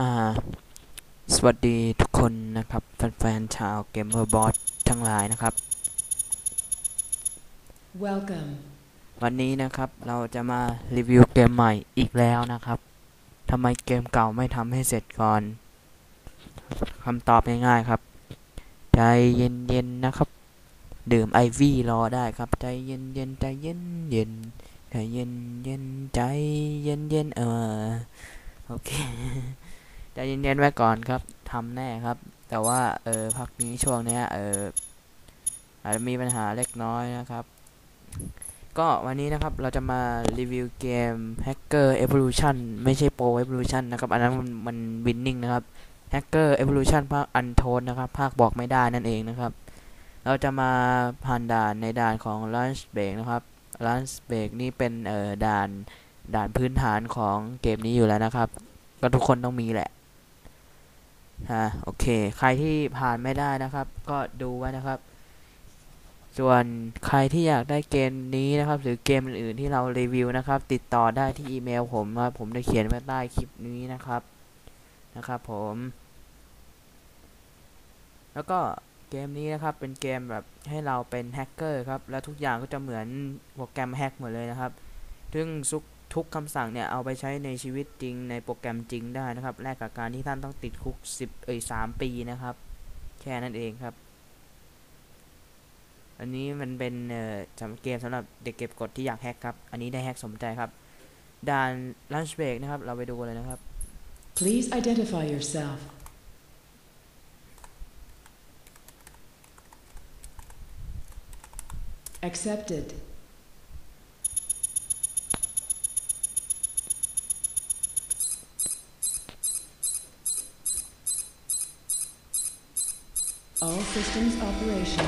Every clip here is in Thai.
อ่าสวัสดีทุกคนนะครับ แฟนๆชาวเกมเมอร์บอสทั้งหลายนะครับ Welcome. วันนี้นะครับเราจะมารีวิวเกมใหม่อีกแล้วนะครับทำไมเกมเก่าไม่ทำให้เสร็จก่อนคำตอบง่ายๆครับ ใจเย็นๆนะครับ ดื่มไอวี่รอได้ครับ ใจเย็นๆใจเย็นเย็นๆใจเย็นเย็นๆใจเย็นเย็นๆเออโอเค ใจเย็นๆไว้ก่อนครับทำแน่ครับ แต่ว่าเออพักนี้ช่วงเนี้ยเอออาจจะมีปัญหาเล็กน้อยนะครับ ก็วันนี้นะครับเราจะมารีวิวเกม Hacker Evolution ไม่ใช่ Pro Evolution นะครับ อันนั้นมันมันวินนิ่งนะครับ Hacker Evolution ภาค Untold นะครับ ภาคบอกไม่ได้นั่นเองนะครับ เราจะมาผ่านด่านในด่านของ Lunch Break นะครับ Lunch Break นี่เป็นเอ่อด่านด่านพื้นฐานของเกมนี้อยู่แล้วนะครับ ก็ทุกคนต้องมีแหละ ฮะโอเค ใครที่ผ่านไม่ได้นะครับ ก็ดูไว้นะครับ ส่วนใครที่อยากได้เกมนี้นะครับ หรือเกมอื่นๆที่เรารีวิวนะครับ ติดต่อได้ที่อีเมลผมครับ ผมจะเขียนไว้ใต้คลิปนี้นะครับนะครับ ผม แล้วก็เกมนี้นะครับเป็นเกมแบบให้เราเป็นแฮกเกอร์ครับ แล้วทุกอย่างก็จะเหมือนโปรแกรมแฮกหมดเลยนะครับ ซึ่งทุก ทุกคำสั่งเนี่ยเอาไปใช้ในชีวิตจริงในโปรแกรมจริงได้นะครับ แลกกับการที่ท่านต้องติดคุก 10 เอ้ย3ปีนะครับ แค่นั้นเองครับ อันนี้มันเป็นเอ่อสำหรับเกมสำหรับเด็กเก็บกดที่อยากแฮกครับ อันนี้ได้แฮกสมใจครับด่าน lunch break นะครับ เราไปดูกันเลยนะครับ Please identify yourself. Accepted. All systems operation.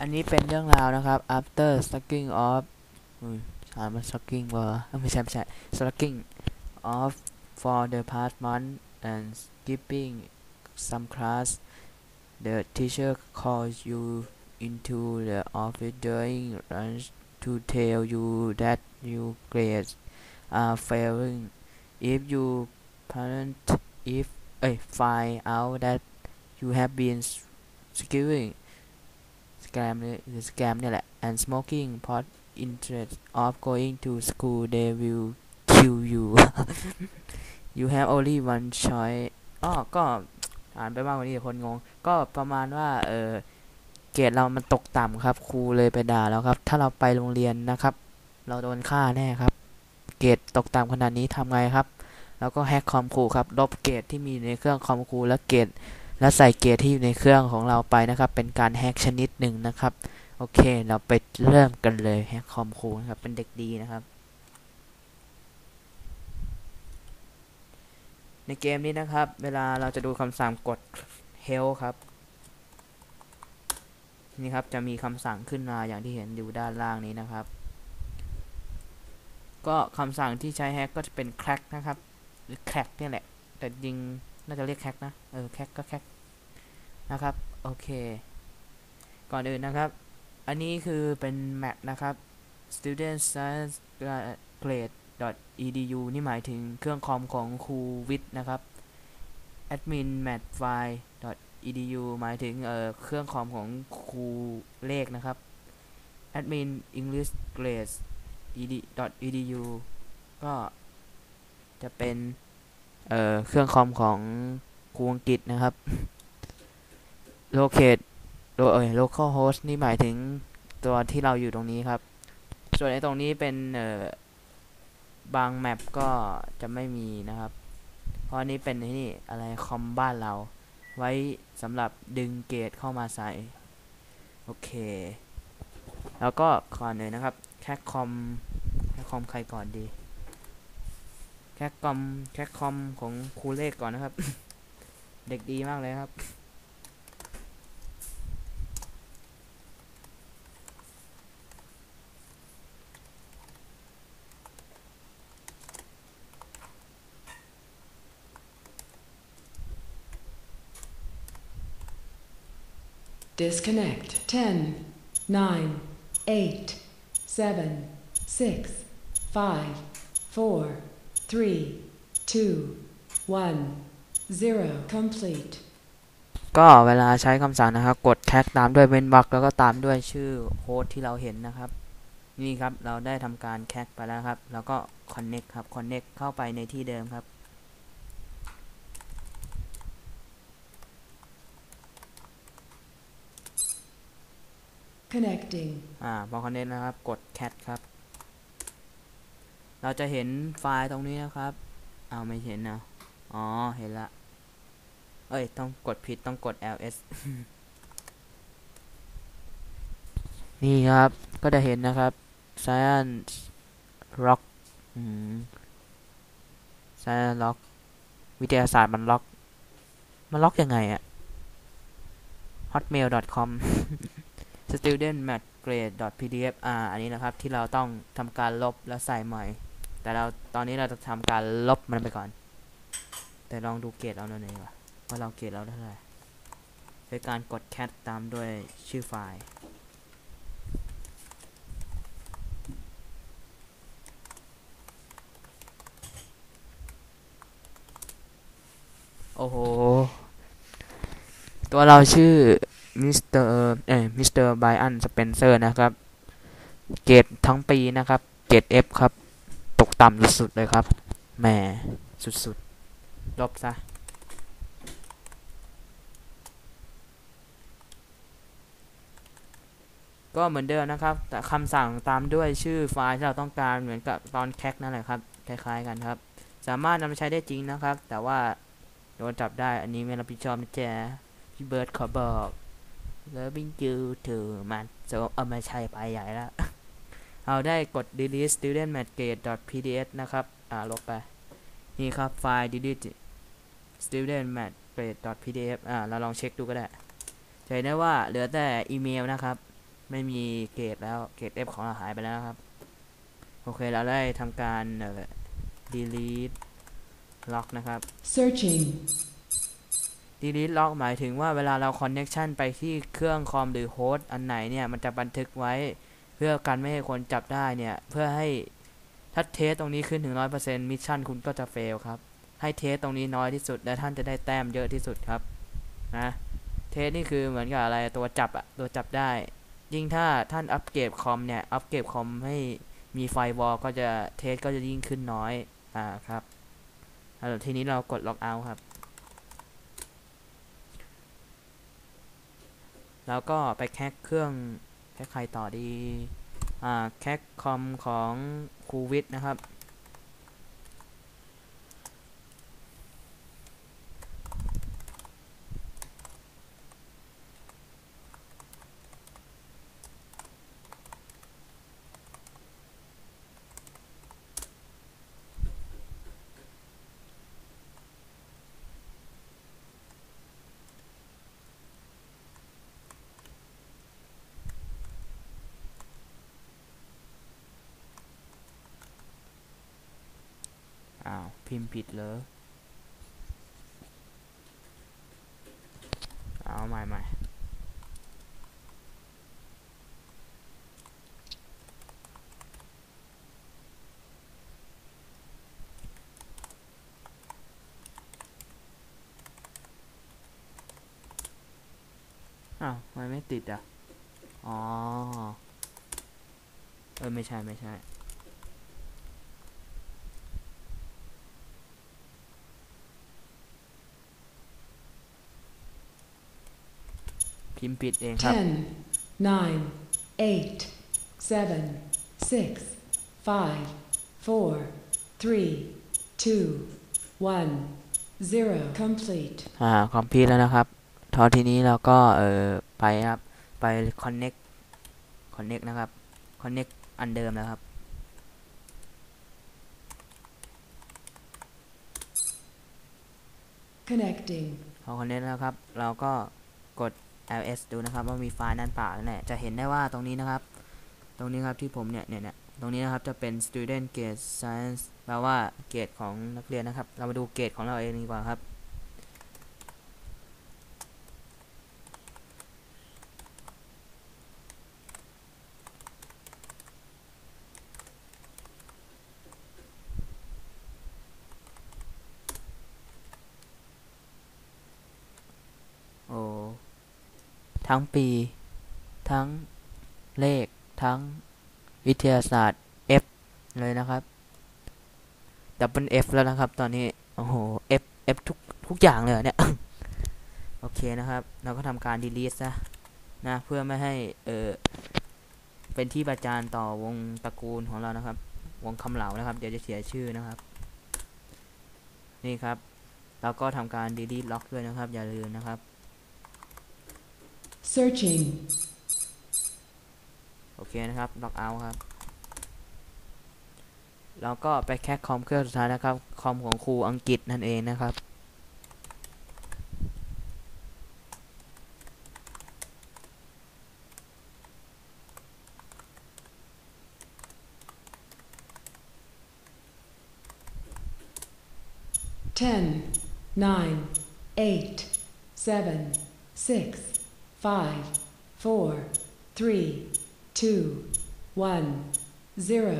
อันนี้เป็นเรื่องราวนะครับ after sucking off อุ้ยอ่านมัน sucking วะเอ้ยไม่ใช่ไม่ใช่ sucking off for the past month and skipping some class the teacher calls you into the office during lunch to tell you that your grades are failing if you parent if เอ้ย find out that you have been skipping สแกมเนี่ยหรือสแกมเนี่ยแหละ and smoking pot interest of going to school they will kill you you have only one choice อ้อก็อ่านไปบ้างกว่านี้เดี๋ยวคนงง ก็ประมาณว่า เออเกรดเรามันตกต่ำครับ ครูเลยไปด่าแล้วครับ ถ้าเราไปโรงเรียนนะครับ เราโดนฆ่าแน่ครับ เกรดตกต่ำขนาดนี้ทำไงครับ แล้วก็แฮกคอมครูครับลบเกรดที่มีในเครื่องคอมครูและเกรดและใส่เกียร์ที่อยู่ในเครื่องของเราไปนะครับ เป็นการแฮกชนิดหนึ่งนะครับ โอเค เราไปเริ่มกันเลยแฮกคอมครูนะครับ เป็นเด็กดีนะครับ ในเกมนี้นะครับ เวลาเราจะดูคำสั่งกด help ครับ นี่ครับ จะมีคำสั่งขึ้นมาอย่างที่เห็นอยู่ด้านล่างนี้นะครับ ก็คำสั่งที่ใช้แฮกก็จะเป็น crack นะครับ รือ crack เนี่ยแหละ แต่จริงน่าจะเรียกแคกนะ เออแคกก็แคกนะครับ โอเค ก่อนอื่นนะครับ อันนี้คือเป็นแมปนะครับ student science grade edu นี่หมายถึงเครื่องคอมของครูวิทย์นะครับ admin math file edu หมายถึงเอ่อเครื่องคอมของครูเลขนะครับ admin english grades edu ก็ จะเป็นเอ่อเครื่องคอมของครูอังกฤษนะครับ locate โลเอ่ย local host นี่หมายถึงตัวที่เราอยู่ตรงนี้ครับ ส่วนในตรงนี้เป็นเอ่อบางแมปก็จะไม่มีนะครับ เพราะนี้เป็นนี่อะไรคอมบ้านเรา ไว้สำหรับดึงเกตเข้ามาใส่ โอเค แล้วก็ก่อนเลยนะครับ แคคคอมแคคคอมใครก่อนดี แคคคอมแคคคอมของครูเลขก่อนนะครับ เด็กดีมากเลยครับ Disconnect. 10, 9, 8, 7, 6, 5, four, three, two, one, zero. Complete. ก็เวลาใช้คำสั่งนะครับ กดแท็กตามด้วยเว้นวรรคแล้วก็ตามด้วยชื่อโค้ดที่เราเห็นนะครับ นี่ครับเราได้ทำการแคกไปแล้วครับ แล้วก็ connect ครับ connect เข้าไปในที่เดิมครับ Connecting. อ่าพอ connect นะครับ กด cat ครับ เราจะเห็นไฟล์ตรงนี้นะครับ เอาไม่เห็นนะอ๋อ เห็นละ เอ้ย ต้องกดผิด ต้องกด ls นี่ครับ ก็จะเห็นนะครับ science rock science rock วิทยาศาสตร์มันล็อก มันล็อกยังไงอะ hotmail.com student math grade pdf อ่า อันนี้นะครับ ที่เราต้องทำการลบแล้วใส่ใหม่ แต่เราตอนนี้เราจะทำการลบมันไปก่อน แต่ลองดูเกรดเราหน่อยดีกว่าว่าเราเกรดเราได้เท่าไหร่โดยการกด cat ตามด้วยชื่อไฟล์โอ้โห ตัวเราชื่อมิสเตอร์เอ้ยมิสเตอร์ไบอันสเปนเซอร์นะครับ เกรดทั้งปีนะครับ เกรด F ครับ ต่ำสุดๆเลยครับแหมสุดๆลบซะก็เหมือนเดิมนะครับ แต่คำสั่งตามด้วยชื่อไฟล์ที่เราต้องการเหมือนกับตอนแคกนั่นแหละครับ คล้ายๆกันครับ สามารถนำไปใช้ได้จริงนะครับ แต่ว่าโดนจับได้ อันนี้ไม่รับผิดชอบนะจ๊ะพี่เบิร์ดขอบอก Loving you too มันโซเอามาใช้ไปใหญ่แล้ว เอาได้กด delete student mat grade pdf นะครับ อ่า ลบไป นี่ครับ ไฟล์ delete student mat grade pdf อ่า เราลองเช็คดูก็ได้ จะเห็นได้ว่าเหลือแต่อีเมลนะครับ ไม่มีเกรดแล้ว เกรด F ของเราหายไปแล้วนะครับ โอเค เราได้ทำการเอ่อ delete lock นะครับ Searching. delete log หมายถึงว่าเวลาเรา connection ไปที่เครื่องคอมหรือโฮสต์อันไหนเนี่ย มันจะบันทึกไว้เพื่อกันไม่ให้คนจับได้เนี่ย เพื่อให้ถ้าเทสตรงนี้ขึ้นถึง100%มิชชั่นคุณก็จะเฟลครับ ให้เทสตรงนี้น้อยที่สุด และท่านจะได้แต้มเยอะที่สุดครับนะเทสนี่คือเหมือนกับอะไรตัวจับอะตัวจับได้ ยิ่งถ้าท่านอัปเกรดคอมเนี่ยอัปเกรดคอมให้มีไฟวอลก็จะเทสก็จะยิ่งขึ้นน้อยอ่าครับแล้วทีนี้เรากดล็อกเอาท์ครับ แล้วก็ไปแคคเครื่อง แค่ใครต่อดี อ่า แคคคอมของครูวิทนะครับ พิมพ์ผิดเลยเอาใหม่ใหม่อ้าวทำไมไม่ติดอะ อ๋อ เออ ไม่ใช่ ไม่ใช่ พิมพ์ผิดเองครับ Ten, nine, eight, seven, six, five, four, three, two, one, zero. Complete. อ่า คอมพิวแล้วนะครับ ทอทีนี้เราก็เออไปครับ ไป connect connect นะครับ connect อันเดิมนะครับ Connecting. พอ connect แล้วครับ เราก็กด ls ดูนะครับว่ามีไฟล์นั้นเปล่าเนี่ยจะเห็นได้ว่าตรงนี้นะครับ ตรงนี้ครับที่ผมเนี่ยเนี่ยเนี่ยตรงนี้นะครับจะเป็น student grade science แปลว่าเกรดของนักเรียนนะครับ เรามาดูเกรดของเราเองดีกว่าครับ ทั้งปี ทั้งเลข ทั้งวิทยาศาสตร์ F เลยนะครับดับเบิล F แล้วนะครับ ตอนนี้ โอ้โห F F ทุกทุกอย่างเลยเหรอเนี่ย โอเคนะครับ เราก็ทำการ delete ซะนะ เพื่อไม่ให้เออเป็นที่ประจานต่อวงตระกูลของเรานะครับ วงคำเหลานะครับ เดี๋ยวจะเสียชื่อนะครับ นี่ครับ เราก็ทำการ delete ล็อกด้วยนะครับ อย่าลืมนะครับ Searching. โอเคนะครับ ล็อกเอาครับ เราก็ไปแคคคอมเครื่องสุดท้ายนะครับ คอมของครูอังกฤษนั่นเองนะครับ Ten, nine, eight, seven, six, five, four, three, two, one, zero.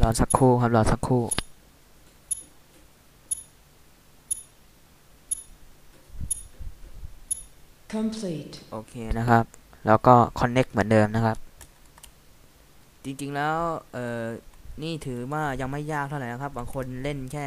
รอสักครู่ครับรอสักครู่ Complete. โอเคนะครับ แล้วก็ connect เหมือนเดิมนะครับ จริงๆแล้ว เอ่อ นี่ถือว่ายังไม่ยากเท่าไหร่นะครับ บางคนเล่นแค่